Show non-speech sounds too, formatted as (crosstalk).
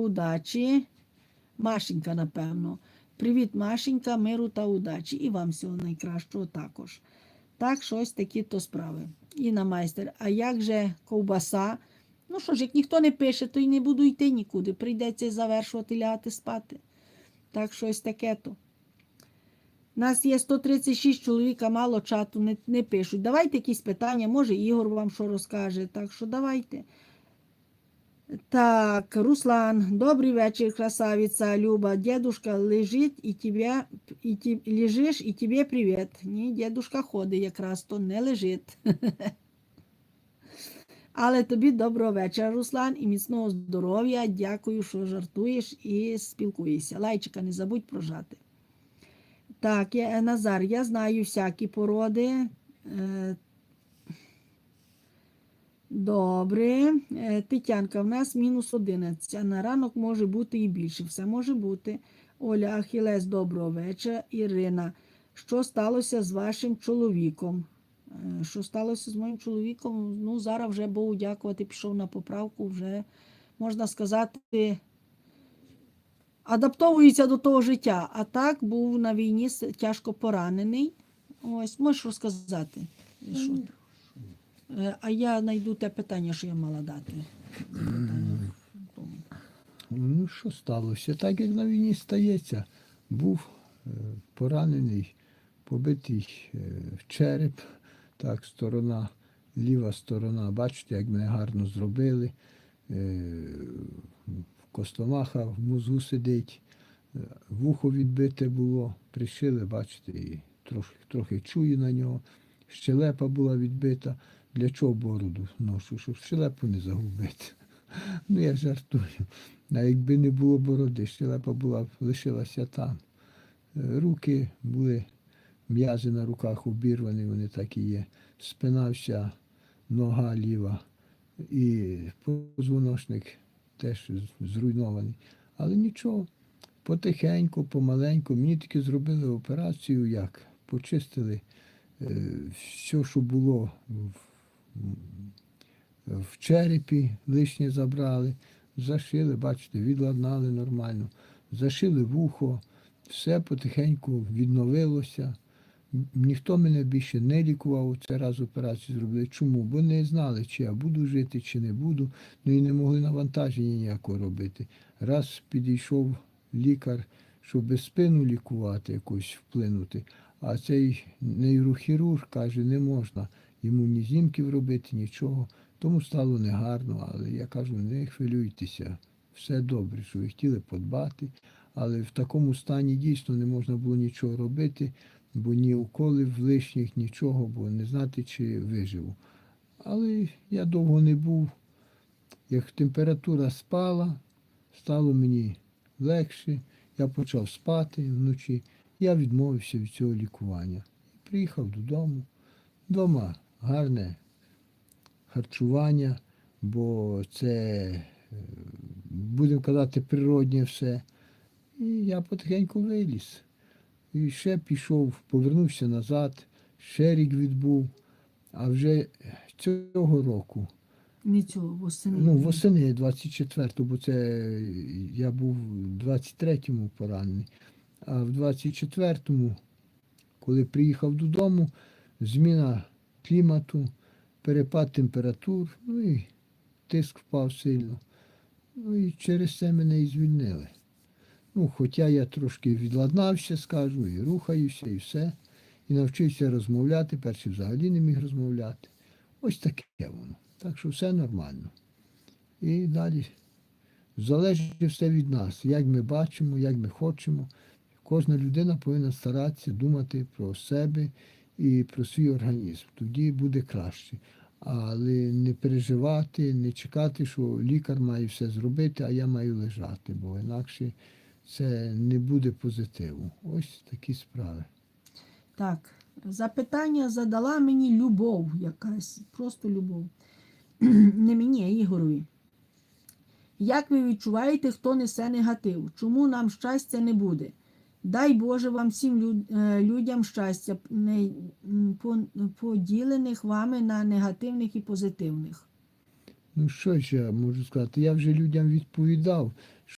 удачі. Машенька, напевно. Привіт, Машенька, миру та удачі. І вам всього найкращого також. Так, щось такі то справи. Інна майстер. А як же ковбаса? Ну що ж, як ніхто не пише, то й не буду йти нікуди. Прийдеться завершувати лягати спати. Так, щось таке то. Нас є 136 чоловік, а мало чату не, не пишуть. Давайте якісь питання, може Ігор вам що розкаже. Так що давайте. Так, Руслан, добрий вечір, красавица Люба. Дедушка лежить і тебе, і ті, лежиш, і тебе привіт. Ні, дедушка ходить якраз, то не лежить. (laughs) Але тобі доброго вечора, Руслан, і міцного здоров'я. Дякую, що жартуєш і спілкуєшся. Лайчика, не забудь прожати. Так, я, Назар, я знаю всякі породи. Добре. Е, Тетянка, в нас мінус 11, а на ранок може бути і більше. Все може бути. Оля Ахілес, доброго вечора. Ірина, що сталося з вашим чоловіком? Е, Що сталося з моїм чоловіком? Ну, зараз вже Богу дякувати, пішов на поправку, вже, можна сказати, адаптовується до того життя. А так був на війні тяжко поранений. Ось, можеш розказати. Що? Е, А я знайду те питання, що я мала дати. Ну, що сталося? Так як на війні стається. Був е, поранений, побитий е, в череп, так, сторона, ліва сторона, бачите, як мене гарно зробили. Костомаха в мозгу сидить, вухо відбите було, пришили, бачите, і трохи, трохи чую на нього. Щелепа була відбита. Для чого бороду ношу? Щоб щелепу не загубити. (laughs) Ну, я жартую. А якби не було бороди, щелепа була, б- лишилася там. Е, Руки були, м'язи на руках обірвані, вони так і є. Спина вся, нога ліва і позвоночник теж зруйнований. Але нічого, потихеньку, помаленьку. Мені тільки зробили операцію, як почистили е, все, що було в, в черепі, лишнє забрали, зашили, бачите, відладнали нормально, зашили вухо, все потихеньку відновилося. Ніхто мене більше не лікував, це раз операцію зробили. Чому? Бо не знали, чи я буду жити, чи не буду. Ну і не могли навантаження ніякого робити. Раз підійшов лікар, щоб спину лікувати, якось вплинути, а цей нейрохірург каже, не можна йому ні знімків робити, нічого. Тому стало негарно, але я кажу, не хвилюйтеся, все добре, що ви хотіли подбати. Але в такому стані дійсно не можна було нічого робити, бо ні уколів лишніх, нічого, бо не знати, чи виживу. Але я довго не був. Як температура спала, стало мені легше, я почав спати вночі, я відмовився від цього лікування. Приїхав додому. Дома гарне харчування, бо це, е, будемо казати, природнє все. І я потихеньку виліз. І ще пішов, повернувся назад, ще рік відбув. А вже цього року, Не цього, восени. ну, восени 24-го, бо це я був в 23-му поранений. А в 24-му, коли приїхав додому, зміна клімату, перепад температур, ну і тиск впав сильно. Ну і через це мене і звільнили. Ну, хоча я трошки відладнався, скажу, і рухаюся, і все. І навчився розмовляти, перший взагалі не міг розмовляти. Ось таке воно. Так що все нормально. І далі залежить все від нас, як ми бачимо, як ми хочемо. Кожна людина повинна старатися думати про себе і про свій організм. Тоді буде краще. Але не переживати, не чекати, що лікар має все зробити, а я маю лежати, бо інакше це не буде позитиву. Ось такі справи. Так, запитання задала мені любов якась, просто любов. (clears throat) Не мені, а Ігорові. Як ви відчуваєте, хто несе негатив? Чому нам щастя не буде? Дай Боже вам всім е, людям щастя, поділених вами на негативних і позитивних. Ну що ж я можу сказати? Я вже людям відповідав,